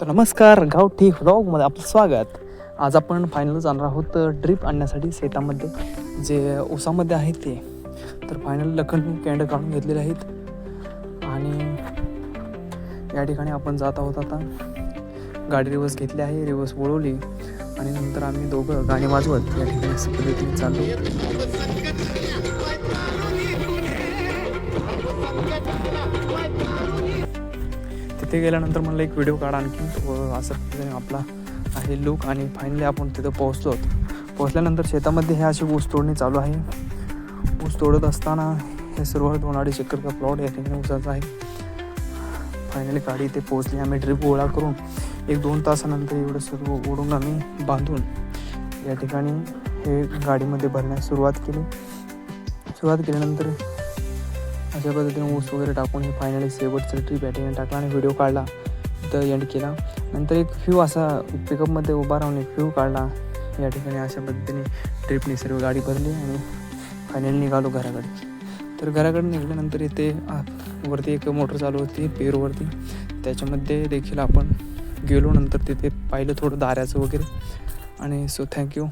तर नमस्कार गावठी व्लॉगमध्ये आपलं स्वागत. आज आपण फायनल जाणार आहोत ड्रीप आणण्यासाठी शेतामध्ये. जे ऊसामध्ये आहे ते. तर फायनल लखन कॅन्ड काढून घेतलेले आहेत. आणि या ठिकाणी आपण जात आहोत आता. गाडी रिवर्स घेतली आहे रिवर्स वळवली. आणि नंतर आम्ही दोघं गाणी वाजवत या ठिकाणी चाललो तिथे गेल्यानंतर मला एक व्हिडिओ काढा आणखी असं आपला आहे लुक आणि फायनली आपण तिथं पोहोचलो पोहोचल्यानंतर शेतामध्ये हे अशी ऊस तोडणी चालू आहे. ऊस तोडत असताना हे सर्व दोन अडीच का प्लॉट या ठिकाणी ऊसाचा आहे. फायनली गाडी इथे पोहोचली. आम्ही ड्रिप गोळा करून एक दोन तासानंतर एवढं सर्व ओढून आम्ही बांधून या ठिकाणी हे गाडीमध्ये भरण्यास सुरुवात केली. सुरुवात केल्यानंतर अशा पद्धतीने ऊस वगैरे टाकून हे फायनली शेवटचं ट्रिप बॅटिंग टाकला आणि व्हिडिओ काढला. तर एंड केला. नंतर एक फ्यू असा पिकअपमध्ये उभा राहून एक फ्यू काढला. या ठिकाणी अशा पद्धतीने ट्रिपने सर्व गाडी भरली आणि फायनली निघालो घराकडे. तर घराकडे निघाल्यानंतर इथे वरती एक मोटर चालू होती पेरूवरती त्याच्यामध्ये देखील आपण गेलो. नंतर तिथे पाहिलं थोडं दाऱ्याचं वगैरे. आणि सो थँक्यू